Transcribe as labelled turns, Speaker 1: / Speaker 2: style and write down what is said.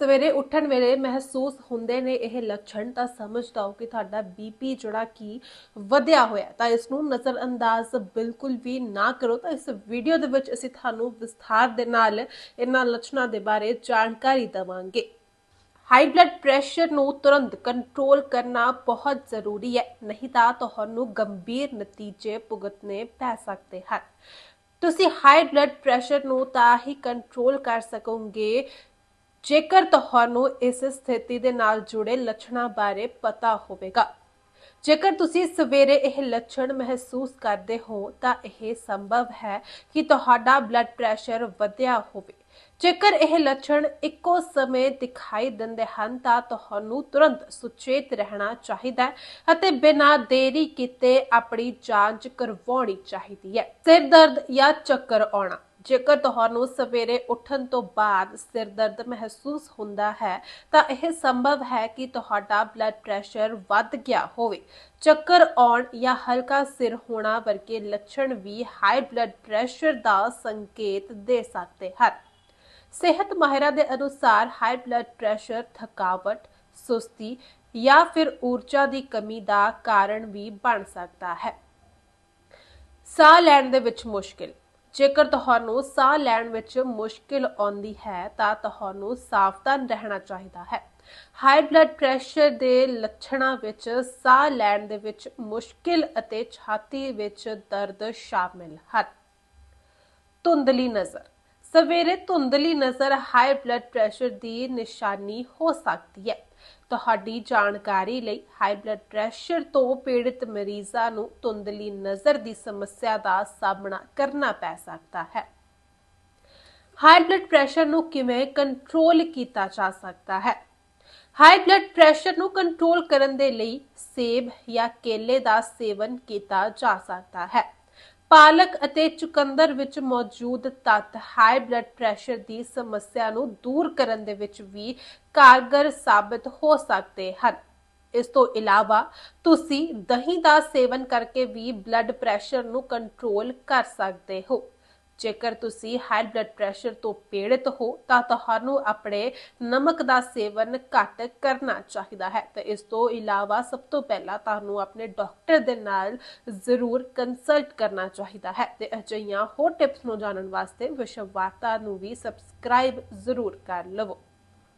Speaker 1: ਸਵੇਰੇ ਉੱਠਣ ਵੇਲੇ ਮਹਿਸੂਸ ਹੁੰਦੇ ਨੇ ਇਹ ਲੱਛਣ, ਤਾਂ ਸਮਝ ਜਾਓ ਕਿ ਤੁਹਾਡਾ ਬੀਪੀ ਜਿਹੜਾ ਕੀ ਵਧਿਆ ਹੋਇਆ ਤਾਂ ਇਸ ਨੂੰ ਨਜ਼ਰਅੰਦਾਜ਼ ਬਿਲਕੁਲ ਵੀ ਨਾ ਕਰੋ। ਤਾਂ ਇਸ ਵੀਡੀਓ ਦੇ ਵਿੱਚ ਅਸੀਂ ਤੁਹਾਨੂੰ ਵਿਸਥਾਰ ਦੇ ਨਾਲ ਇਹਨਾਂ ਲੱਛਣਾਂ ਦੇ ਬਾਰੇ ਜਾਣਕਾਰੀ ਦੇਵਾਂਗੇ। ਹਾਈ ਬਲੱਡ ਪ੍ਰੈਸ਼ਰ ਨੂੰ ਤੁਰੰਤ ਕੰਟਰੋਲ ਕਰਨਾ ਬਹੁਤ ਜ਼ਰੂਰੀ ਹੈ। ਨਹੀਂ ਤਾਂ ਤੁਹਾਨੂੰ ਗੰਭੀਰ ਨਤੀਜੇ ਭੁਗਤਣੇ ਪੈ ਸਕਦੇ ਹਨ। ਤੁਸੀਂ ਹਾਈ ਬਲੱਡ ਪ੍ਰੈਸ਼ਰ ਨੂੰ ਤਾਂ ਹੀ ਕੰਟਰੋਲ ਕਰ ਸਕੋਗੇ ਜੇਕਰ ਤੁਹਾਨੂੰ ਇਸ ਸਥਿਤੀ ਦੇ ਨਾਲ ਜੁੜੇ ਲੱਛਣਾਂ ਬਾਰੇ ਪਤਾ ਹੋਵੇਗਾ। ਜੇਕਰ ਤੁਸੀਂ ਸਵੇਰੇ ਇਹ ਲੱਛਣ ਮਹਿਸੂਸ ਕਰਦੇ ਹੋ, ਤਾਂ ਇਹ ਸੰਭਵ ਹੈ ਕਿ ਤੁਹਾਡਾ ਬਲੱਡ ਪ੍ਰੈਸ਼ਰ ਵਧਿਆ ਹੋਵੇ। ਜੇਕਰ ਇਹ ਲੱਛਣ ਇੱਕੋ ਸਮੇਂ ਦਿਖਾਈ ਦਿੰਦੇ ਹਨ, ਤਾਂ ਤੁਹਾਨੂੰ ਤੁਰੰਤ ਸੁਚੇਤ ਰਹਿਣਾ ਚਾਹੀਦਾ ਹੈ ਅਤੇ ਬਿਨਾਂ ਦੇਰੀ ਕੀਤੇ ਆਪਣੀ ਜਾਂਚ ਕਰਵਾਉਣੀ ਚਾਹੀਦੀ ਹੈ। ਸਿਰ ਦਰਦ ਜਾਂ ਚੱਕਰ ਆਉਣਾ। ਜੇਕਰ ਤੁਹਾਨੂੰ ਸਵੇਰੇ ਉੱਠਣ ਤੋਂ ਬਾਅਦ ਸਿਰ ਦਰਦ ਮਹਿਸੂਸ ਹੁੰਦਾ ਹੈ, ਤਾਂ ਇਹ ਸੰਭਵ ਹੈ ਕਿ ਤੁਹਾਡਾ ਬਲੱਡ ਪ੍ਰੈਸ਼ਰ ਵੱਧ ਗਿਆ ਹੋਵੇ। ਚੱਕਰ ਆਉਣ ਜਾਂ ਹਲਕਾ ਸਿਰ ਹੋਣਾ ਵਰਗੇ ਲੱਛਣ ਵੀ ਹਾਈ ਬਲੱਡ ਪ੍ਰੈਸ਼ਰ ਦਾ ਸੰਕੇਤ ਦੇ ਸਕਦੇ ਹਨ। ਸਿਹਤ ਮਾਹਿਰਾਂ ਦੇ ਅਨੁਸਾਰ ਹਾਈ ਬਲੱਡ ਪ੍ਰੈਸ਼ਰ ਥਕਾਵਟ, ਸੁਸਤੀ ਜਾਂ ਫਿਰ ਊਰਜਾ ਦੀ ਕਮੀ ਦਾ ਕਾਰਨ ਵੀ ਬਣ ਸਕਦਾ ਹੈ। ਸਾਹ ਲੈਣ ਦੇ ਵਿੱਚ ਮੁਸ਼ਕਿਲ। ਜੇਕਰ ਤੁਹਾਨੂੰ ਸਾਹ ਲੈਣ ਵਿੱਚ ਮੁਸ਼ਕਿਲ ਆਉਂਦੀ ਹੈ, ਤਾਂ ਤੁਹਾਨੂੰ ਸਾਵਧਾਨ ਰਹਿਣਾ ਚਾਹੀਦਾ ਹੈ। ਹਾਈ ਬਲੱਡ ਪ੍ਰੈਸ਼ਰ ਦੇ ਲੱਛਣਾਂ ਵਿੱਚ ਸਾਹ ਲੈਣ ਦੇ ਵਿੱਚ ਮੁਸ਼ਕਿਲ ਅਤੇ ਛਾਤੀ ਵਿੱਚ ਦਰਦ ਸ਼ਾਮਿਲ ਹਨ। ਧੁੰਦਲੀ ਨਜ਼ਰ। ਸਵੇਰੇ ਧੁੰਦਲੀ ਨਜ਼ਰ ਹਾਈ ਬਲੱਡ ਪ੍ਰੈਸ਼ਰ ਦੀ ਨਿਸ਼ਾਨੀ ਹੋ ਸਕਦੀ ਹੈ। ਤੁਹਾਡੀ ਜਾਣਕਾਰੀ ਲਈ ਹਾਈ ਬਲੱਡ ਪ੍ਰੈਸ਼ਰ ਤੋਂ ਪੀੜਿਤ ਮਰੀਜ਼ਾਂ ਨੂੰ ਧੁੰਦਲੀ ਨਜ਼ਰ ਦੀ ਸਮੱਸਿਆ ਦਾ ਸਾਹਮਣਾ ਕਰਨਾ ਪੈ ਸਕਦਾ ਹੈ। ਹਾਈ ਬਲੱਡ ਪ੍ਰੈਸ਼ਰ ਨੂੰ ਕਿਵੇਂ ਕੰਟਰੋਲ ਕੀਤਾ ਜਾ ਸਕਦਾ ਹੈ? ਹਾਈ ਬਲੱਡ ਪ੍ਰੈਸ਼ਰ ਨੂੰ ਕੰਟਰੋਲ ਕਰਨ ਦੇ ਲਈ ਸੇਬ ਜਾਂ ਕੇਲੇ ਦਾ ਸੇਵਨ ਕੀਤਾ ਜਾ ਸਕਦਾ ਹੈ। ਪਾਲਕ ਅਤੇ ਚੁਕੰਦਰ ਵਿੱਚ ਮੌਜੂਦ ਤੱਤ ਹਾਈ ਬਲੱਡ ਪ੍ਰੈਸ਼ਰ ਦੀ ਸਮੱਸਿਆ ਨੂੰ ਦੂਰ ਕਰਨ ਦੇ ਵਿੱਚ ਵੀ ਕਾਰਗਰ ਸਾਬਤ ਹੋ ਸਕਦੇ ਹਨ। ਇਸ ਤੋਂ ਇਲਾਵਾ ਤੁਸੀਂ ਦਹੀਂ ਦਾ ਸੇਵਨ ਕਰਕੇ ਵੀ ਬਲੱਡ ਪ੍ਰੈਸ਼ਰ ਨੂੰ ਕੰਟਰੋਲ ਕਰ ਸਕਦੇ ਹੋ। ਜੇਕਰ ਤੁਸੀਂ ਹਾਈ ਬਲੱਡ ਪ੍ਰੈਸ਼ਰ ਤੋਂ ਪੀੜਤ ਹੋ, ਤਾਂ ਤੁਹਾਨੂੰ ਆਪਣੇ ਨਮਕ ਦਾ ਸੇਵਨ ਘੱਟ ਕਰਨਾ ਚਾਹੀਦਾ ਹੈ। ਤੇ ਇਸ ਤੋਂ ਇਲਾਵਾ ਸਭ ਤੋਂ ਪਹਿਲਾਂ ਤੁਹਾਨੂੰ ਆਪਣੇ ਡਾਕਟਰ ਦੇ ਨਾਲ ਜ਼ਰੂਰ ਕੰਸਲਟ ਕਰਨਾ ਚਾਹੀਦਾ ਹੈ। ਤੇ ਅਜਿਹੀਆਂ ਹੋਰ ਟਿਪਸ ਨੂੰ ਜਾਣਨ ਵਾਸਤੇ ਵਿਸ਼ਵ ਵਾਰਤਾ ਨੂੰ ਵੀ ਸਬਸਕ੍ਰਾਈਬ ਜ਼ਰੂਰ ਕਰ ਲਵੋ।